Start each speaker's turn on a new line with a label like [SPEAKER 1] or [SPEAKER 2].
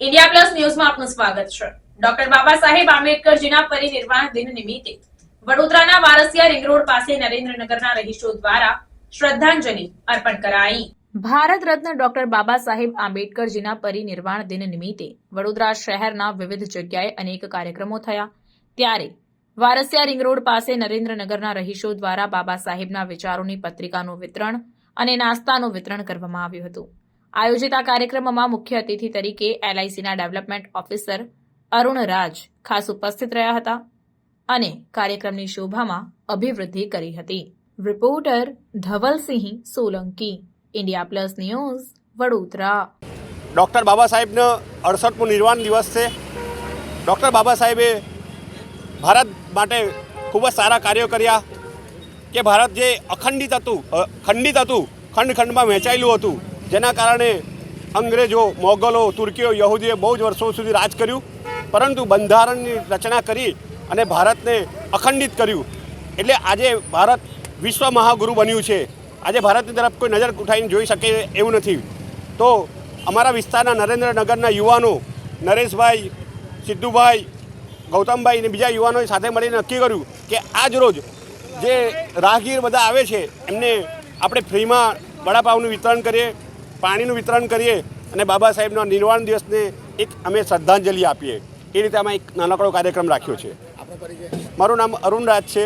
[SPEAKER 1] India plus ન્યૂઝમાં આપનું સ્વાગત છે. ડોક્ટર બાબા સાહેબ આંબેડકરજીના પરિનિર્વાણ દિન નિમિત્તે વડોદરાના વારસિયા રિંગ રોડ પાસે નરેન્દ્રનગરના રહીશો દ્વારા શ્રદ્ધાંજલિ અર્પણ કરાઈ. ભારત રત્ન ડોક્ટર બાબા સાહેબ આંબેડકરજીના પરિનિર્વાણ દિન નિમિત્તે વડોદરા શહેરના વિવિધ જગ્યાએ અનેક કાર્યક્રમો થયા. ત્યારે વારસિયા રિંગ રોડ પાસે નરેન્દ્રનગરના રહીશો દ્વારા બાબા સાહેબના વિચારોની પત્રિકાનું વિતરણ અને નાસ્તાનું વિતરણ કરવામાં આવ્યું હતું. આયોજિત આ કાર્યક્રમમાં મુખ્ય અતિથિ તરીકે એલઆઈસીના ડેવલપમેન્ટ ઓફિસર અરુણ રાજ ખાસ ઉપસ્થિત રહ્યા હતા અને કાર્યક્રમની શોભામાં અભિવૃદ્ધિ કરી હતી. Reporter Dhavalsinh Solanki, India plus news, Vadodara.
[SPEAKER 2] Doctor Baba સાહેબનો અડસઠમો નિર્વાણ દિવસ છે. ડૉક્ટર બાબા સાહેબે ભારત માટે ખૂબ જ સારા કાર્યો કર્યા કે ભારત જે અખંડિત હતું ખંડિત હતું, ખંડ ખંડમાં વહેંચાયેલું હતું જેના કારણે અંગ્રેજો, મોગલો, તુર્કીઓ યહૂદીએ બહુ જ વર્ષો સુધી રાજ કર્યું. પરંતુ બંધારણની રચના કરી અને ભારતને અખંડિત કર્યું. એટલે આજે ભારત વિશ્વ મહાગુરુ બન્યું છે. આજે ભારતની તરફ કોઈ નજર ઉઠાઈને જોઈ શકે એવું નથી. તો અમારા વિસ્તારના નરેન્દ્રનગરના યુવાનો, નરેશભાઈ, સિદ્ધુભાઈ, ગૌતમભાઈ અને બીજા યુવાનોએ સાથે મળીને નક્કી કર્યું કે આજ રોજ જે રાહગીર બધા આવે છે, એમને આપણે ફ્રીમાં વડાપાવનું વિતરણ કરીએ પાણીનું વિતરણ કરીએ અને બાબા સાહેબના નિર્વાણ દિવસને એક અમે શ્રદ્ધાંજલિ આપીએ. એ રીતે અમે એક નાનકડો કાર્યક્રમ રાખ્યો છે. મારું નામ અરુણ રાજ છે.